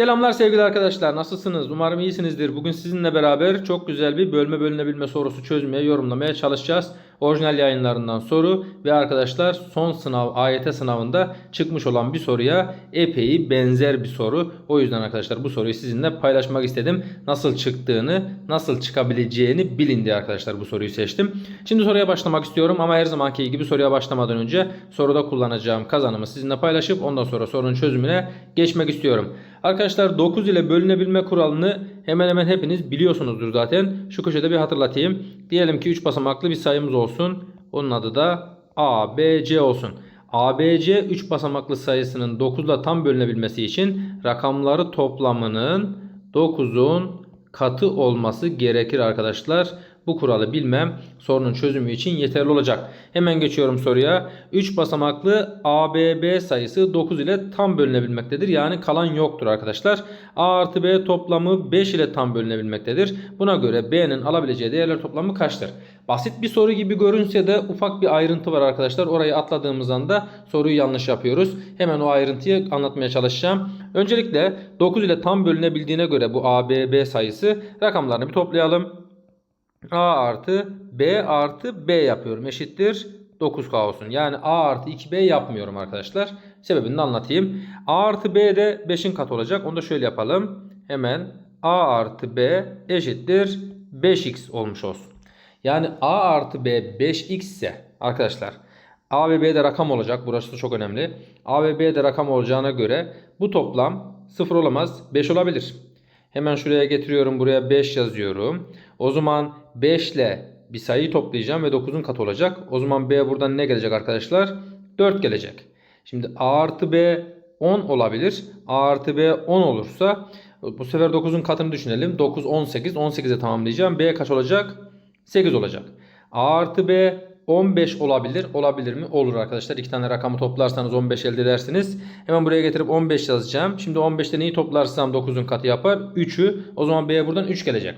Selamlar sevgili arkadaşlar. Nasılsınız? Umarım iyisinizdir. Bugün sizinle beraber çok güzel bir bölme bölünebilme sorusu çözmeye, yorumlamaya çalışacağız. Orijinal yayınlarından soru ve arkadaşlar son sınav AYT sınavında çıkmış olan bir soruya epey benzer bir soru. O yüzden arkadaşlar bu soruyu sizinle paylaşmak istedim. Nasıl çıktığını, nasıl çıkabileceğini bilin diye arkadaşlar bu soruyu seçtim. Şimdi soruya başlamak istiyorum ama her zamanki gibi soruya başlamadan önce soruda kullanacağım kazanımı sizinle paylaşıp ondan sonra sorunun çözümüne geçmek istiyorum. Arkadaşlar 9 ile bölünebilme kuralını hemen hemen hepiniz biliyorsunuzdur zaten. Şu köşede bir hatırlatayım. Diyelim ki 3 basamaklı bir sayımız olsun. Onun adı da ABC olsun. ABC 3 basamaklı sayısının 9 ile tam bölünebilmesi için rakamları toplamının 9'un katı olması gerekir arkadaşlar. Bu kuralı bilmem sorunun çözümü için yeterli olacak. Hemen geçiyorum soruya. 3 basamaklı ABB sayısı 9 ile tam bölünebilmektedir. Yani kalan yoktur arkadaşlar. A artı B toplamı 5 ile tam bölünebilmektedir. Buna göre B'nin alabileceği değerler toplamı kaçtır? Basit bir soru gibi görünse de ufak bir ayrıntı var arkadaşlar. Orayı atladığımız anda soruyu yanlış yapıyoruz. Hemen o ayrıntıyı anlatmaya çalışacağım. Öncelikle 9 ile tam bölünebildiğine göre bu ABB sayısı rakamlarını bir toplayalım. A artı B artı B yapıyorum. Eşittir 9K olsun. Yani A artı 2B yapmıyorum arkadaşlar. Sebebini de anlatayım. A artı B de 5'in katı olacak. Onu da şöyle yapalım. Hemen A artı B eşittir 5X olmuş olsun. Yani A artı B 5X ise arkadaşlar A ve B'de rakam olacak. Burası da çok önemli. A ve B'de rakam olacağına göre bu toplam 0 olamaz. 5 olabilir. Hemen şuraya getiriyorum. Buraya 5 yazıyorum. O zaman 5 ile bir sayıyı toplayacağım ve 9'un katı olacak. O zaman B buradan ne gelecek arkadaşlar? 4 gelecek. Şimdi A artı B 10 olabilir. A artı B 10 olursa bu sefer 9'un katını düşünelim. 9, 18. 18'e tamamlayacağım. B kaç olacak? 8 olacak. A artı B 15 olabilir. Olabilir mi? Olur arkadaşlar. İki tane rakamı toplarsanız 15 elde edersiniz. Hemen buraya getirip 15 yazacağım. Şimdi 15'te neyi toplarsam 9'un katı yapar? 3'ü. O zaman B'ye buradan 3 gelecek.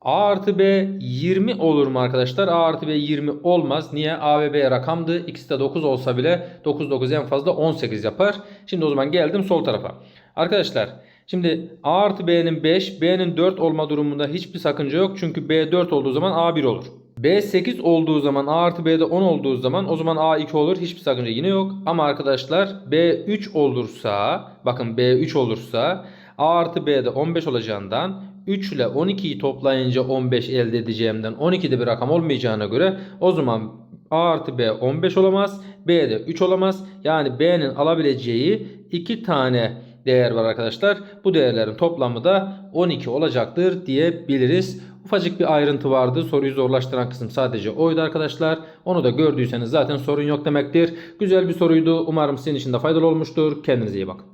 A artı B 20 olur mu arkadaşlar? A artı B 20 olmaz. Niye? A ve B rakamdı. İkisi de 9 olsa bile 9 9 en fazla 18 yapar. Şimdi o zaman geldim sol tarafa. Arkadaşlar şimdi A artı B'nin 5, B'nin 4 olma durumunda hiçbir sakınca yok. Çünkü B 4 olduğu zaman A 1 olur. B 8 olduğu zaman A artı B'de 10 olduğu zaman o zaman A 2 olur. Hiçbir sakınca yine yok. Ama arkadaşlar B 3 olursa bakın B 3 olursa A artı B'de 15 olacağından 3 ile 12'yi toplayınca 15 elde edeceğimden 12'de bir rakam olmayacağına göre o zaman A artı B 15 olamaz. B de 3 olamaz. Yani B'nin alabileceği 2 tane değer var arkadaşlar. Bu değerlerin toplamı da 12 olacaktır diyebiliriz. Ufacık bir ayrıntı vardı. Soruyu zorlaştıran kısım sadece oydu arkadaşlar. Onu da gördüyseniz zaten sorun yok demektir. Güzel bir soruydu. Umarım sizin için de faydalı olmuştur. Kendinize iyi bakın.